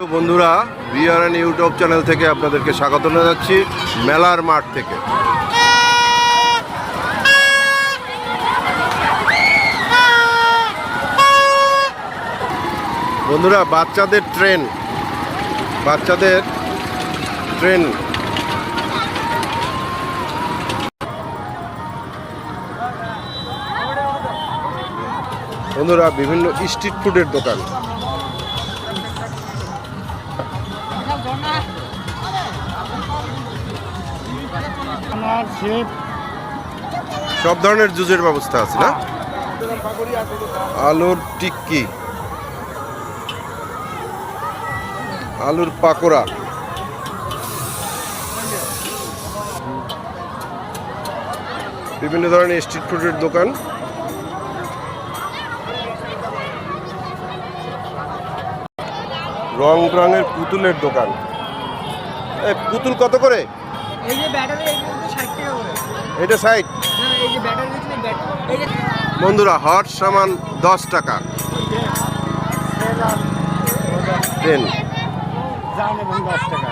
বন্ধুরা BRN YouTube channel থেকে আপনাদেরকে স্বাগত জানাচ্ছি, মেলার মাঠ থেকে। বন্ধুরা, বাচ্চাদের ট্রেন বাচ্চাদের ট্রেন বন্ধুরা, বিভিন্ন স্ট্রিট ফুডের দোকান। সেব ধরনের জুজের ব্যবস্থা আছে না? আলুর টিক্কি। আলুর পাকোড়া। বিভিন্ন ধরনের স্ট্রিট ফুডের দোকান। রং রঙের পুতুলের দোকান। পুতুল কত করে? এই যে ব্যাটারি টাকা করে। এটা সাইড এই যে ব্যাটারি বন্ধুরা হট সামান দশ টাকা। ট্রেন দশ টাকা।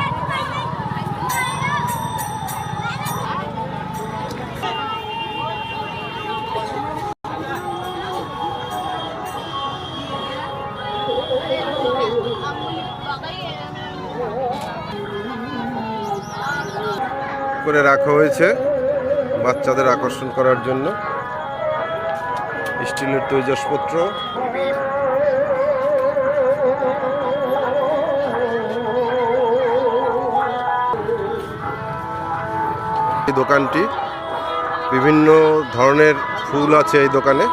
করে রাখা হয়েছে বাচ্চাদের আকর্ষণ করার জন্য। স্টিলের তৈজসপত্র। এই দোকানটি বিভিন্ন ধরনের ফুল আছে এই দোকানে।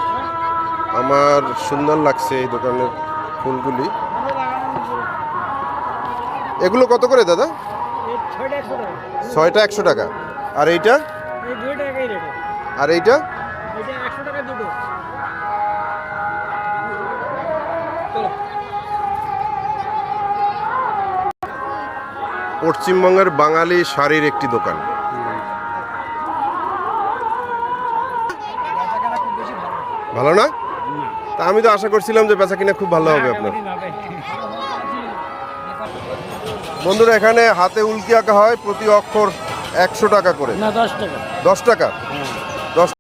আমার সুন্দর লাগছে এই দোকানের ফুলগুলি। এগুলো কত করে দাদা? ছয়টা একশো টাকা। আর এইটা? আর এইটা? পশ্চিমবঙ্গের বাঙালি শাড়ির একটি দোকান। ভালো ভালো না? তা আমি তো আশা করছিলাম যে বেচা কিনা খুব ভালো হবে আপনার। বন্ধুরা এখানে হাতে উল্কি আঁকা হয় প্রতি অক্ষর একশো টাকা করে। না দশ টাকা। দশ টাকা? হ্যাঁ।